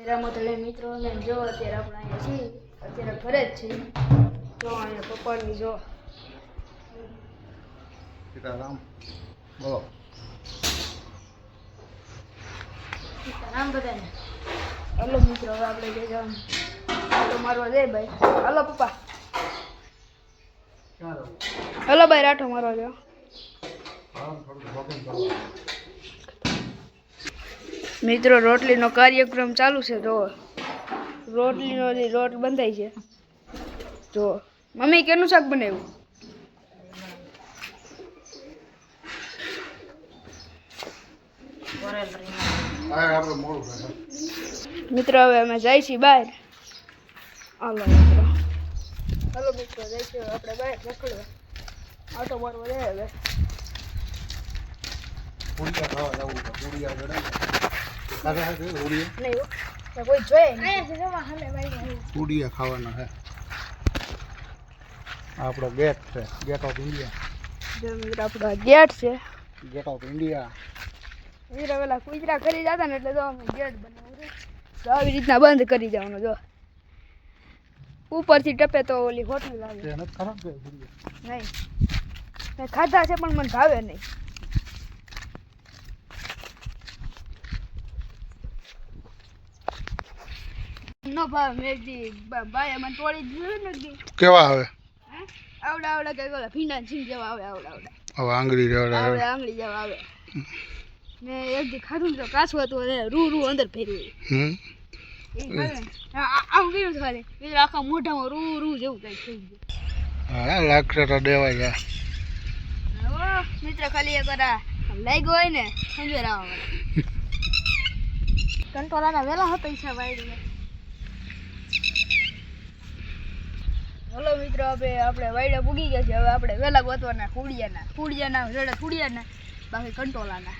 રામોતલે મિત્રો ને જો અત્યારે આપણે અહીંયા છીએ અત્યારે ઘરે જ છીએ. જો અહીંયા પપ્પાની જો. સીતારામ બોલો. નામ બધાને. હલો મિત્રો હવે આપણે જે જવાનું. હલો મારવા જાય ભાઈ. હલો પપ્પા. હલો ભાઈ રાઠો મારવા જાઓ મિત્રો, રોટલીનો કાર્યક્રમ ચાલુ છે જો રોટલીનો રોટ બંધાય છે. જો મમ્મી, કેનું શાક બનાવ્યું? મિત્રો, હવે અમે જાય છીએ બહાર. હાલો, મિત્રો. હાલો, મિત્રો, જાય છે આપણે બહાર નીકળવા. આટો મારવા જાય હવે. પૂરિયા ખાવા જવું પૂરિયા પૂડિયા છે આપણો ગેટ છે ગેટ ઓફ ઇન્ડિયા આપણો ગેટ છે. ગેટ ઓફ ઇન્ડિયા મિત્રો પેલા કુતરા કરી જતા ને એટલે જો ગેટ બનાવ્યું તો આવી રીતના બંધ કરી જવાનો જો ઉપરથી ટપે તો ઓલી હોટલ પૂડિયા નહીં ખાધા છે, પણ મને ભાવે નહીં. નો ભાવ મેજી ભાઈ મને તોડી દીધું ને કેવા આવે? આવડા આવડા કઈ ઓલા ભીંડા છીન જેવા આવે આવડા આવડા. હવે આંગળી રેવડા આવડે આંગળી જેવા આવે. મેં એક દી ખાધું તો કાચું હતું અને રૂ રૂ અંદર ફેરવ્યું હમ? આવું કર્યું થાય એ આખા મોઢામાં રૂ રૂ જેવું કઈ થઈ ગયું. હા લાગશે તો દેવાય જાય મિત્ર ખાલી એક વાર લાગ્યો હોય ને સમજે રાવા કંટોલાના વેલા હતા ઈચ્છા વાળી હલો મિત્રો હવે આપણે વાયડા પૂગી ગયા છે. હવે આપણે વેલા ગોતવાના ખુડિયાના ખુડિયાના રેડા ખુડિયાના બાકી કંટોલાના.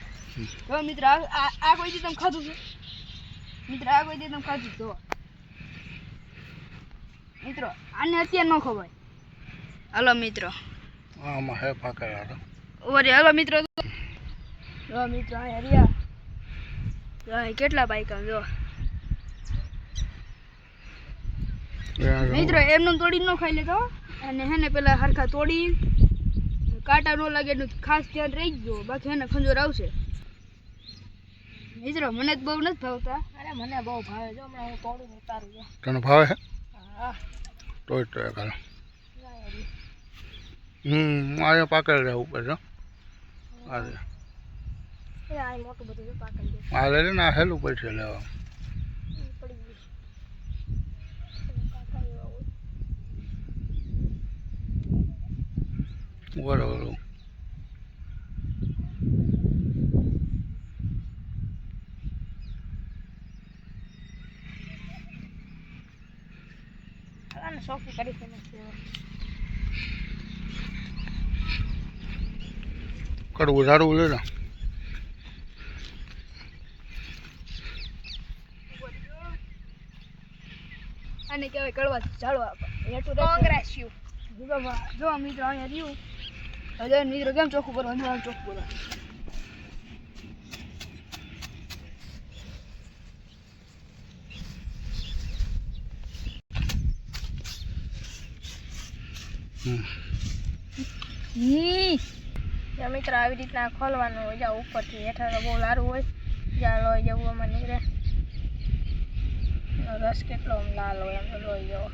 હવે મિત્ર આ આ- કોઈ દી તમે ખાધું છે? મિત્ર આ કોઈ દી તમે ખાધું જો. મિત્રો આને અત્યારે ન ખવાય. હલો મિત્રો. આમાં હે પાકેલા તો ઓરે હલો મિત્રો. જો મિત્રો અહીંયા રહ્યા. કેટલા બાઈક જો. મિત્રો એમનું તોડી ન ખાઈ લેતો અને હેને પેલા હરખા તોડી. કાંટા ન લાગે એનું ખાસ ધ્યાન રહી ગયો. બાકી એને ખંજોર આવશે. મિત્રો મને તો બહુ નથી ભાવતા. અરે મને બહુ ભાવે જો હમણાં હું તોડું ઉતારું તને ભાવે હે હા. તોય તો કરે હમ આ પાકડ રહે ઉપર છે આ રે. આ મોટું બધું છે. આ લે ને આ હેલું પડશે લેવા પડી ગયું બરોબર. આને કરી છે કડવું ઝાડવું લે ને. આને કહેવાય કડવા ઝાડવા. હેઠું કોંગ્રેસ જોવા જો મિત્રો અહીંયા રહ્યું. હવે મિત્રો કેમ ચોખ્ખું કરવાનું આમ ચોખ્ખું કરવાનું હમ. મિત્ર, આવી રીતના ખોલવાનું હોય જ્યાં ઉપરથી હેઠળ બહુ લારું હોય જ્યાં લોહી જવું આમાં નીકળે. રસ કેટલો લાલ હોય એમ લોહી જેવો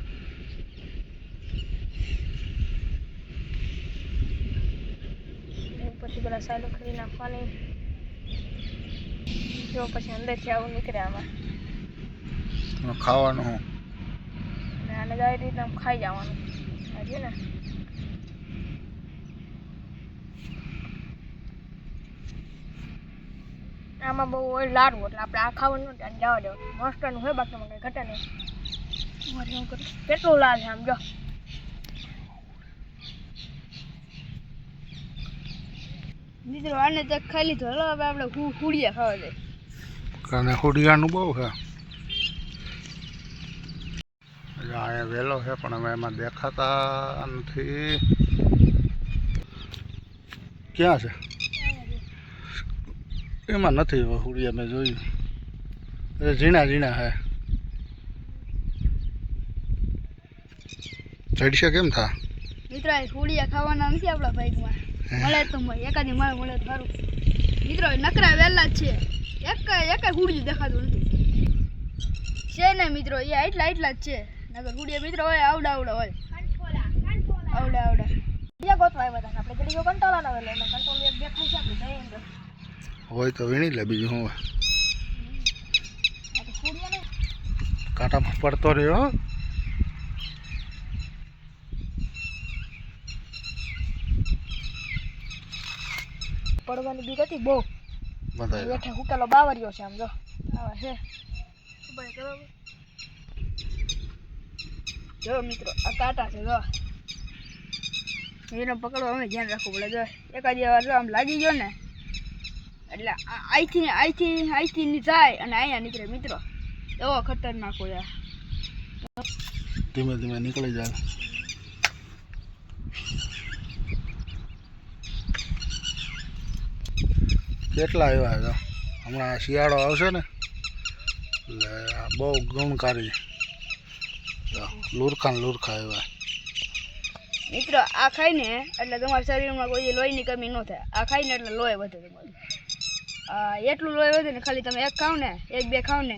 એ પછી પેલા સાઈડ ખરી નાખવાની. જો પછી અંદરથી આવું નીકળે આમાં. ખાવાનું આને આવી આમ ખાઈ જવાનું. હજુ ને. આમાં બહુ ઓઇલ લાડવું એટલે આપણે આ ખાવાનું નથી અને જવા દેવાનું. મસ્તનું હોય બાકી મને ઘટે નહીં. કરું કેટલું લાલ છે આમ જો. મિત્રો આને તો ખાલી તો હલો હવે આપણે હુડિયા ખાવા જાય અને હુડિયાનું બહુ છે. અહીંયા વહેલો છે પણ હવે એમાં દેખાતા નથી. ક્યાં છે? એમાં નથી હુડિયા મેં જોયું. એ ઝીણા ઝીણા છે. ચડશે કેમ થા? મિત્રો હુડિયા ખાવાના નથી આપણા બાઈકમાં મળે તો મળે. એકાદી મળે મળે સારું. મિત્રો નકરા વહેલા છે. એક એક હુડિયું દેખાતું નથી. છે ને મિત્રો એ આટલા આટલા જ છે. નકર હુડિયા મિત્રો હોય આવડા આવડા હોય. આવડા આવડા. બીજા ગોતવા આવ્યા હતા આપણે ઘડીઓ કંટાળા ના વેલો કંટ્રોલ એક દેખાય છે આપણે જઈએ અંદર. હોય તો વીણી લે બીજું તો કાંટામાં પડતો રહ્યો પડવાની બીક હતી બહુ. બેઠે હુકેલો બાવરિયો છે આમ જો. આવા છે. જો મિત્રો આ કાંટા છે જો. એને પકડવા અમે ધ્યાન રાખવું પડે જો. એકાદી વાર જો આમ લાગી ગયો ને એટલે આ- અહીંથી અહીંથી અહીંથી ની જાય અને અહીંયા નીકળે મિત્રો. એવો ખતરનાક હોય ધીમે ધીમે નીકળી જાય. કેટલા આવ્યા હતા હમણાં શિયાળો આવશે ને એટલે બહુ ગુણકારી. લુરખા ને લુરખા આવ્યા. મિત્રો આ ખાઈને એટલે તમારા શરીરમાં કોઈ લોહીની કમી ન થાય. આ ખાઈને એટલે લોહી વધે તમારું. આ એટલું લોહી વધે ને ખાલી તમે એક ખાવ ને એક બે ખાવ ને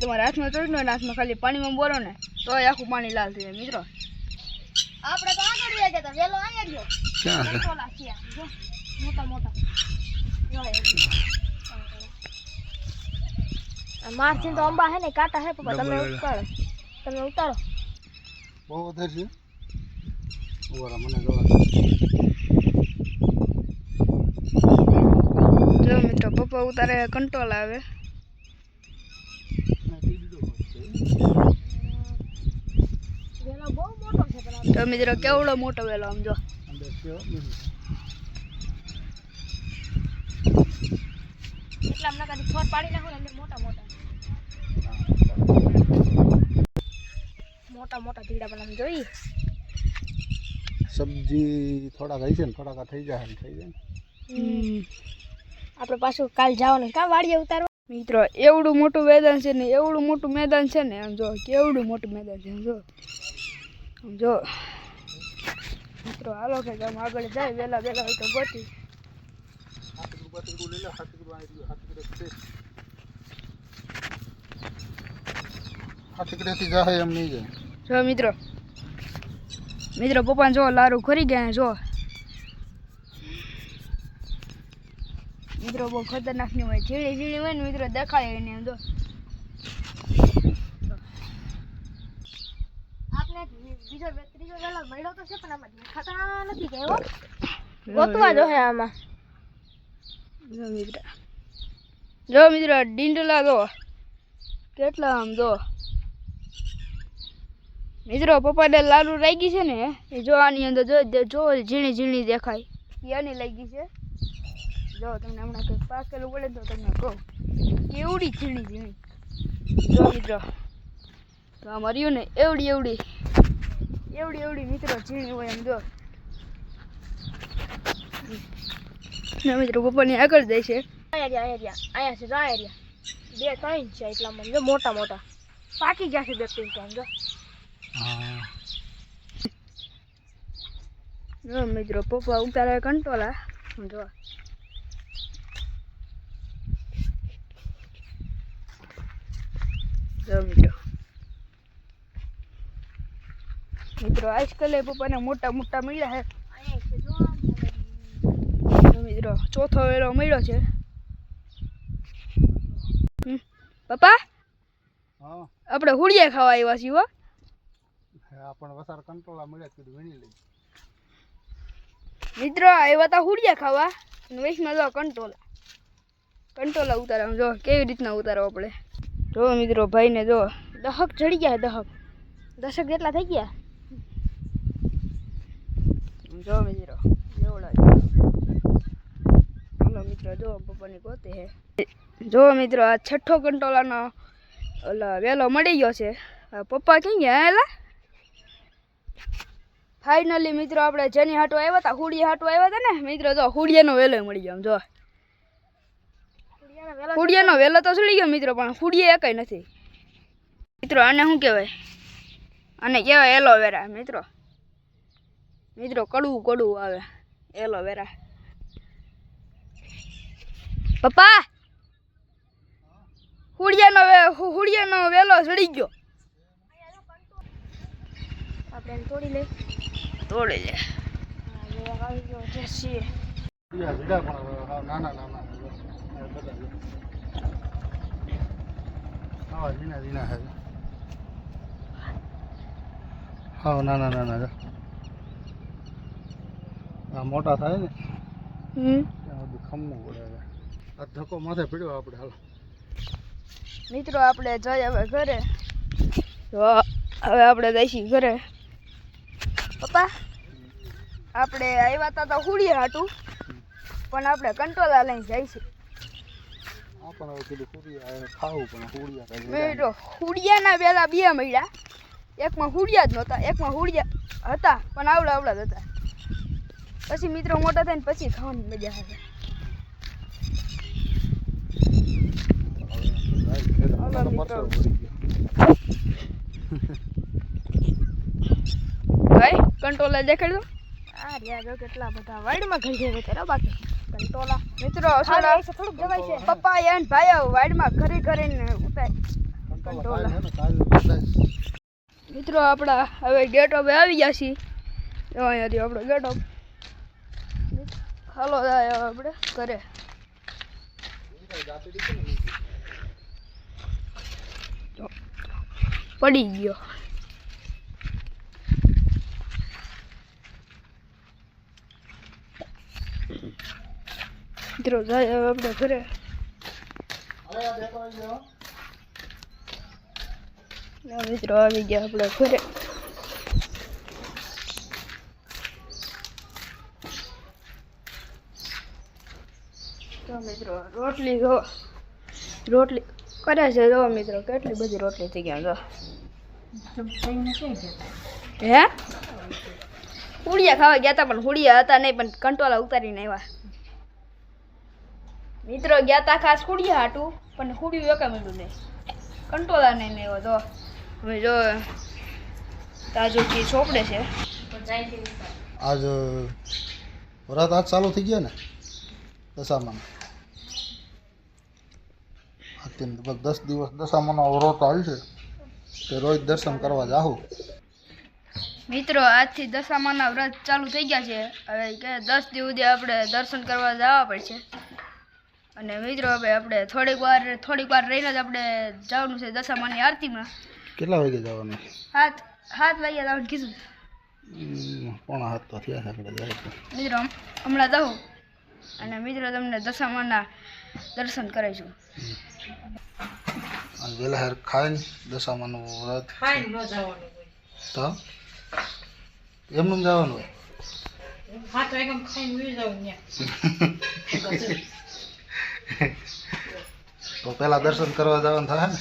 તમારા હાથમાં ચડી ને હાથમાં ખાલી પાણીમાં બોરો ને તોય આખું પાણી લાલ થઈ જાય મિત્રો. આપણે તો આગળ ગયા વેલો અહીંયા ગયો મોટા મોટા. મારથી તો અંબા હે ને કાંટા હે પપ્પા તમે ઉતારો. તમે ઉતારો. બહુ વધારે છે? ઓરા મને જોવા જો મિત્રો પપ્પા ઉતારે કંટ્રોલ આવે. બહુ મોટો છે પેલા તો. મિત્રો કેવડો મોટો વેલો આમ જો. એટલા હમણાં કદી ફોર પાડી નાખો ને મોટા મોટા. મોટા મોટા ભીડા જોઈ સબ્જી થોડાક હશે ને થોડાક થઈ જાય થઈ જાય આપણે પાછું કાલ જવાનું. કાં વાડીએ ઉતારવા? મિત્રો એવડું મોટું મેદાન છે ને એવડું મોટું મેદાન છે ને આમ જો કેવડું મોટું મેદાન છે જો. આમ જો. મિત્રો હાલો કે આમ આગળ જાય વહેલા વહેલા હોય તો ગોતી. હાથીકડેથી જાય એમ નહીં જાય જો મિત્રો. મિત્રો પપ્પા જો લારું ખરી ગયા જો. મિત્રો બહુ ખતરનાકની હોય ઝીણી ઝીણી હોય ને મિત્રો દેખાય એને જો આપણે બીજો ત્રીજો વેલો મળ્યો તો છે પણ આમાં દેખાતા નથી એવો. ગોતવા જો. હે આમાં. જો મિત્ર. જો મિત્ર ડીંડલા જો કેટલા આમ જો. મિત્રો, પપ્પાને લાલુ લાગી છે ને, એ જો આની અંદર જો જો ઝીણી ઝીણી દેખાય. એ આની લાગી છે. જો તમને હમણાં કંઈક પાકેલું પડે તો તમને કહું. કેવડી ઝીણી ઝીણી. જો મિત્રો, તો આ મર્યું ને, એવડી એવડી. એવડી એવડી મિત્રો ઝીણી હોય એમ જો. ને મિત્રો પપ્પાની આગળ જાય છે. આયા રહ્યા આયા છે અહીંયા રહ્યા. બે ત્રણ છે એટલા જો મોટા મોટા. પાકી ગયા છે બે ત્રણ ત્રણ જો. જો મિત્રો પપ્પા ઉતારે કંટોલા જો. જો મિત્રો. મિત્રો આજકાલે પપ્પાને મોટા મોટા મળ્યા છે. આમ મિત્રો ચોથો વેલો મળ્યો છે. પપ્પા? આપણે હુડિયા ખાવા આવ્યા છીએ હો. આપણને વસાર કંટ્રોલા મળ્યા કીધું વીણી લઈ મિત્રો આવ્યા હતા હુડિયા ખાવા. અને જો કંટોલા કંટોલા ઉતારવા. જો કેવી રીતના ઉતારો આપણે? જો મિત્રો ભાઈને જો દહક ચડી ગયા દહક. દશક જેટલા થઈ ગયા. જો મિત્રો એવડા હાલો મિત્રો જો પપ્પાની ગોતી હે. જો મિત્રો આ છઠ્ઠો કંટોલાનો ઓલા વેલો મળી ગયો છે. પપ્પા ક્યાં ગયા એલા? ફાઇનલી મિત્રો આપણે જેની હાટો આવ્યા હતા હુડી હાટો આવ્યા હતા ને મિત્રો જો હુડિયાનો વેલો મળી ગયો જો. હુડિયાનો વેલો તો ચડી ગયો મિત્રો પણ હુડિયા એકાઈ નથી. મિત્રો આને શું કહેવાય? અને કહેવાય એલોવેરા મિત્રો. મિત્રો કડવું કડવું આવે એલોવેરા. પપ્પા હુડિયાનો વે હુડિયાનો વેલો ચડી ગયો આપણે એને તોડી લઈ તોડી લે આવી ગયો હાવ નાના નાના. આવા ઝીણા ઝીણા જો. હાવ નાના નાના આ મોટા થાય ને હમ ખમવું પડે આ ધક્કો માથે પીડ્યો આપણે હાલો. મિત્રો આપણે જઈ હવે ઘરે. હવે આપણે જઈશી ઘરે. પપ્પા આપણે આવ્યા હતા તો હુડીએ હાટું પણ આપણે કંટોલા લઈને જઈશું. આ પણ હવે હુડિયા ખાવું પણ પૂરિયા હુડિયાના વેલા બે મળ્યા. એકમાં હુડિયા જ નહોતા એકમાં હુડિયા હતા પણ આવડા આવડા જ હતા. પછી મિત્રો મોટા થઈને પછી ખાવાની મજા આવે હાલો મિત્રો. ભાઈ કંટોલા દેખાડ્યો આ રહ્યા જો કેટલા બધા વાડમાં ઘડી જાય ત્યારે બાકી. કંટોલા મિત્રો ખાલી સોડા થોડુંક જવાય છે. પપ્પા એન ભાઈ વાડમાં ઘરે ઘરે ઉતાર મિત્રો આપણા હવે ગેટ ઓફ આવી ગયા છીએ. અહીંયાથી આપણો ગેટ ઓફ હાલો જાય આપણે ઘરે જો, પડી ગયો. મિત્રો જાય હવે આપણે ઘરે. મિત્રો આવી ગયા આપણે ઘરે. મિત્રો રોટલી જો રોટલી કરે છે જો મિત્રો, કેટલી બધી રોટલી થઈ ગયા જો. હે? હુડિયા ખાવા ગયા હતા, પણ હુડિયા હતા નહીં, પણ કંટોલા ઉતારીને આવ્યા. મિત્રો ગયા હતા ખાસ હુડિયા હાટું, પણ હુડિયું એક મળ્યું નહીં. કંટોલા નહીં એવો તો હવે જો, તાજુ કી ચોપડે છે. આજ વરાત આજ ચાલુ થઈ ગયા ને, દશામાં. અત્યારે લગભગ દસ દિવસ દશામાનો અવરોધ આવ્યું છે. તે રોજ દર્શન કરવા જાહું. મિત્રો આજથી દશામાના વ્રત ચાલુ થઈ ગયા છે. હવે કે દસ દિવસ આપણે દર્શન કરવા જવા પડશે. અને મિત્રો હવે આપણે થોડીક વાર થોડીક વાર રહીને જ આપણે જવાનું છે દશામાની આરતીમાં. કેટલા વાગે જવાનું? હાથ હાથ વાગ્યા જવાનું કીધું. પોણા હાથ તો થયા છે આપણે મિત્રો હમણાં જાઉં અને મિત્રો તમને દશામાના દર્શન કરાવીશું. વહેલા હાર ખાઈને દશામાનું વ્રત. તો? એમનું જવાનું હોય? તો પેલા દર્શન કરવા જવાનું થાય ને?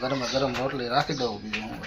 ગરમ ગરમ રોટલી રાખી દઉં બીજું હું.